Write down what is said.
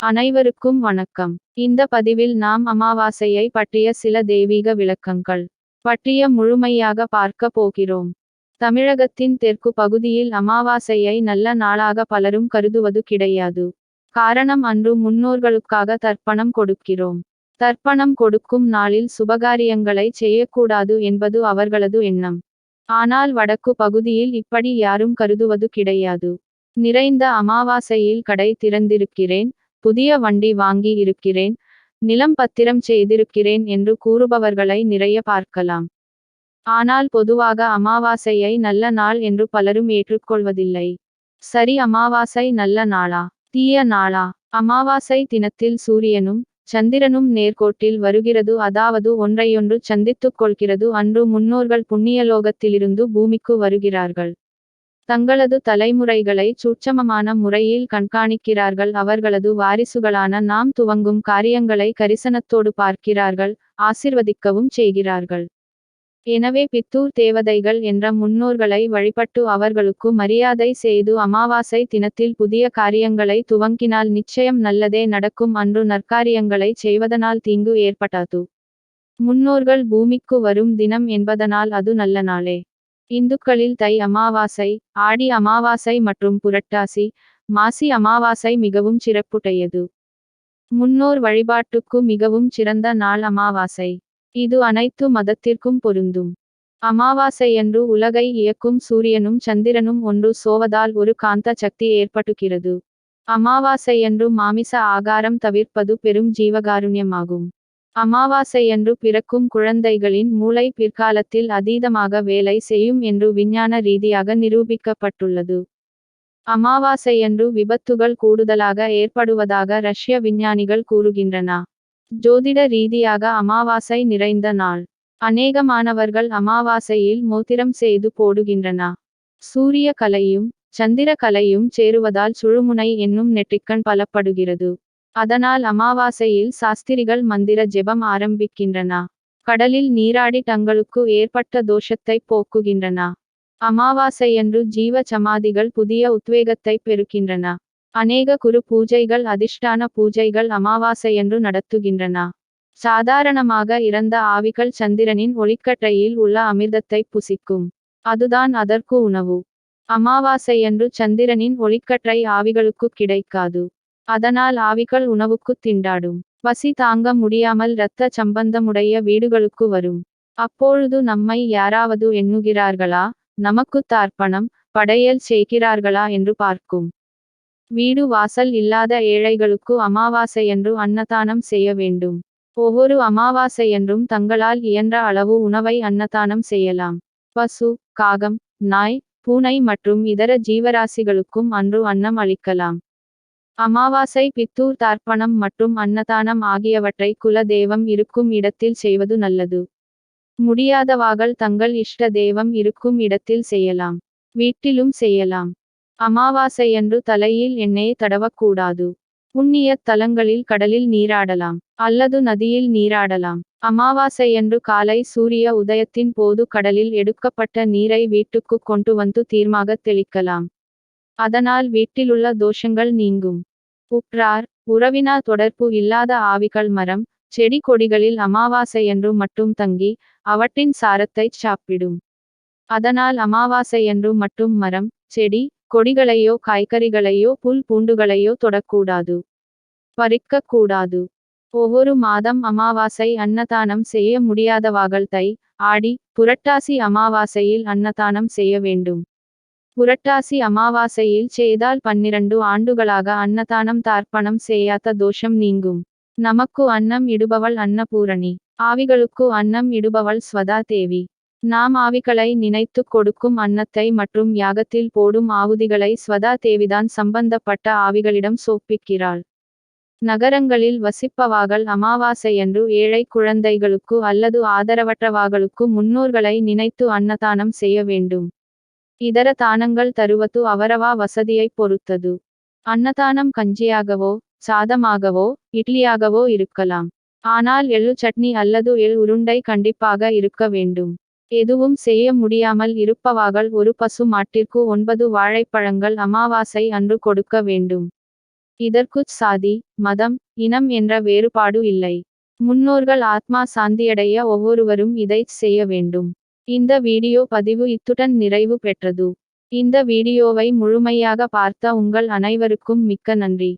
அனைவருக்கும் வணக்கம். இந்த பதிவில் நாம் அமாவாசையை பற்றிய சில தெய்வீக விளக்கங்கள். பற்றிய முழுமையாக பார்க்க போகிறோம். தமிழகத்தின் தெற்கு பகுதியில் அமாவாசையை நல்ல நாளாக பலரும் கருதுவது கிடையாது. காரணம் அன்று முன்னோர்களுக்காக தர்ப்பணம் கொடுக்கிறோம். தர்ப்பணம் கொடுக்கும் நாளில் சுபகாரியங்களை செய்யக்கூடாது என்பது அவர்களது எண்ணம். ஆனால் வடக்கு பகுதியில் இப்படி யாரும் கருதுவது கிடையாது. நிறைந்த அமாவாசையில் கடை திறந்திருக்கிறேன் புதிய வண்டி வாங்கி இருக்கிறேன் நிலம் பத்திரம் செய்திருக்கிறேன் என்று கூறுபவர்களை நிறைய பார்க்கலாம். ஆனால் பொதுவாக அமாவாசையை நல்ல நாள் என்று பலரும் ஏற்றுக்கொள்வதில்லை. சரி அமாவாசை நல்ல நாளா? தீய நாளா? அமாவாசை தினத்தில் சூரியனும் சந்திரனும் நேர்கோட்டில் வருகிறது. அதாவது ஒன்றையொன்று சந்தித்துக் கொள்கிறது. அன்று முன்னோர்கள் புண்ணியலோகத்திலிருந்து பூமிக்கு வருகிறார்கள். தங்களது தலைமுறைகளை சூட்சமமான முறையில் கண்காணிக்கிறார்கள். அவர்களது வாரிசுகளான நாம் துவங்கும் காரியங்களை கரிசனத்தோடு பார்க்கிறார்கள் ஆசிர்வதிக்கவும் செய்கிறார்கள். எனவே பித்தூர் தேவதைகள் என்ற முன்னோர்களை வழிபட்டு அவர்களுக்கு மரியாதை செய்து அமாவாசை தினத்தில் புதிய காரியங்களை துவங்கினால் நிச்சயம் நல்லதே நடக்கும் அன்று நற்காரியங்களை செய்வதனால் தீங்கு ஏற்பட்டாது முன்னோர்கள் பூமிக்கு வரும் தினம் என்பதனால் அது நல்ல நாளே. இந்துக்களில் தை அமாவாசை ஆடி அமாவாசை மற்றும் புரட்டாசி மாசி அமாவாசை மிகவும் சிறப்புடையது. முன்னோர் வழிபாட்டுக்கு மிகவும் சிறந்த நாள் அமாவாசை. இது அனைத்து மதத்திற்கும் பொருந்தும். அமாவாசையன்று உலகை இயக்கும் சூரியனும் சந்திரனும் ஒன்று சோவதால் ஒரு காந்த சக்தி ஏற்பட்டுகிறது. அமாவாசையன்று மாமிச ஆகாரம் தவிர்ப்பது பெரும் ஜீவகாருண்யமாகும். அமாவாசையன்று பிறக்கும் குழந்தைகளின் மூளை பிற்காலத்தில் அதீதமாக வேலை செய்யும் என்று விஞ்ஞான ரீதியாக நிரூபிக்கப்பட்டுள்ளது. அமாவாசையன்று விபத்துகள் கூடுதலாக ஏற்படுவதாக ரஷ்ய விஞ்ஞானிகள் கூறுகின்றன. ஜோதிட ரீதியாக அமாவாசை நிறைந்த நாள். அநேகமானவர்கள் அமாவாசையில் மோதிரம் செய்து போடுகின்றன. சூரிய கலையும் சந்திர கலையும் சேருவதால் சுழுமுனை என்னும் நெற்றிக்கண் பலப்படுகிறது. அதனால் அமாவாசையில் சாஸ்திரிகள் மந்திர ஜெபம் ஆரம்பிக்கின்றன. கடலில் நீராடி தங்களுக்கு ஏற்பட்ட தோஷத்தை போக்குகின்றன. அமாவாசையன்று ஜீவ சமாதிகள் புதிய உத்வேகத்தை பெறுகின்றன. அநேக குரு பூஜைகள் அதிஷ்டான பூஜைகள் அமாவாசையன்று நடத்துகின்றன. சாதாரணமாக இறந்த ஆவிகள் சந்திரனின் ஒளிக்கற்றையில் உள்ள அமிர்தத்தை புசிக்கும். அதுதான் அதற்கு உணவு. அமாவாசையன்று சந்திரனின் ஒளிக்கற்றை ஆவிகளுக்கு கிடைக்காது. அதனால் ஆவிகள் உணவுக்கு திண்டாடும். பசி தாங்க முடியாமல் இரத்த சம்பந்தமுடைய வீடுகளுக்கு வரும். அப்பொழுது நம்மை யாராவது எண்ணுகிறார்களா? நமக்கு தார்ப்பணம் படையல் செய்கிறார்களா? என்று பார்க்கும். வீடு வாசல் இல்லாத ஏழைகளுக்கு அமாவாசையன்று அன்னதானம் செய்ய வேண்டும். ஒவ்வொரு அமாவாசையன்றும் தங்களால் இயன்ற அளவு உணவை அன்னதானம் செய்யலாம். பசு காகம் நாய் பூனை மற்றும் இதர ஜீவராசிகளுக்கும் அன்று அன்னம் அளிக்கலாம். அமாவாசை பித்தூர் தார்ப்பணம் மற்றும் அன்னதானம் ஆகியவற்றை குல தெய்வம் இருக்கும் இடத்தில் செய்வது நல்லது. முடியாதவாகள் தங்கள் இஷ்ட தெய்வம் இருக்கும் இடத்தில் செய்யலாம். வீட்டிலும் செய்யலாம். அமாவாசையன்று தலையில் எண்ணெயை தடவக்கூடாது. புண்ணிய தலங்களில் கடலில் நீராடலாம். அல்லது நதியில் நீராடலாம். அமாவாசையன்று காலை சூரிய உதயத்தின் போது கடலில் எடுக்கப்பட்ட நீரை வீட்டுக்கு கொண்டு வந்து தீர்மாக தெளிக்கலாம். அதனால் வீட்டிலுள்ள தோஷங்கள் நீங்கும். உற்றார் உறவினா தொடர்பு இல்லாத ஆவிகள் மரம் செடி கொடிகளில் அமாவாசையன்று மட்டும் தங்கி அவற்றின் சாரத்தை சாப்பிடும். அதனால் அமாவாசையன்று மட்டும் மரம் செடி கொடிகளையோ காய்கறிகளையோ புல் பூண்டுகளையோ தொடக்கூடாது. பறிக்கக்கூடாது. ஒவ்வொரு மாதம் அமாவாசை அன்னதானம் செய்ய முடியாதவாகள் தை ஆடி புரட்டாசி அமாவாசையில் அன்னதானம் செய்ய வேண்டும். புரட்டாசி அமாவாசையில் செய்தால் பன்னிரண்டு ஆண்டுகளாக அன்னதானம் தார்ப்பணம் செய்யாத தோஷம் நீங்கும். நமக்கு அன்னம் இடுபவள் அன்னபூரணி. ஆவிகளுக்கு அன்னம் இடுபவள் ஸ்வதா தேவி. நாம் ஆவிகளை நினைத்து கொடுக்கும் அன்னத்தை மற்றும் யாகத்தில் போடும் ஆவுதிகளை ஸ்வதா தேவிதான் சம்பந்தப்பட்ட ஆவிகளிடம் சோப்பிக்கிறாள். நகரங்களில் வசிப்பவாகள் அமாவாசையன்று ஏழை குழந்தைகளுக்கு அல்லது ஆதரவற்றவாகளுக்கு முன்னோர்களை நினைத்து அன்னதானம் செய்ய வேண்டும். இதர தானங்கள் தருவது அவரவா வசதியைப் பொறுத்தது. அன்னதானம் கஞ்சியாகவோ சாதமாகவோ இட்லியாகவோ இருக்கலாம். ஆனால் எள்ளு சட்னி அல்லது எள் உருண்டை கண்டிப்பாக இருக்க வேண்டும். எதுவும் செய்ய முடியாமல் இருப்பவாகள் ஒரு பசு மாட்டிற்கு ஒன்பது வாழைப்பழங்கள் அமாவாசை அன்று கொடுக்க வேண்டும். இதற்குச் சாதி மதம் இனம் என்ற வேறுபாடு இல்லை. முன்னோர்கள் ஆத்மா சாந்தியடைய ஒவ்வொருவரும் இதைச் செய்ய வேண்டும். இந்த வீடியோ பதிவு இத்துடன் நிறைவு பெற்றது. இந்த வீடியோவை முழுமையாக பார்த்த உங்கள் அனைவருக்கும் மிக்க நன்றி.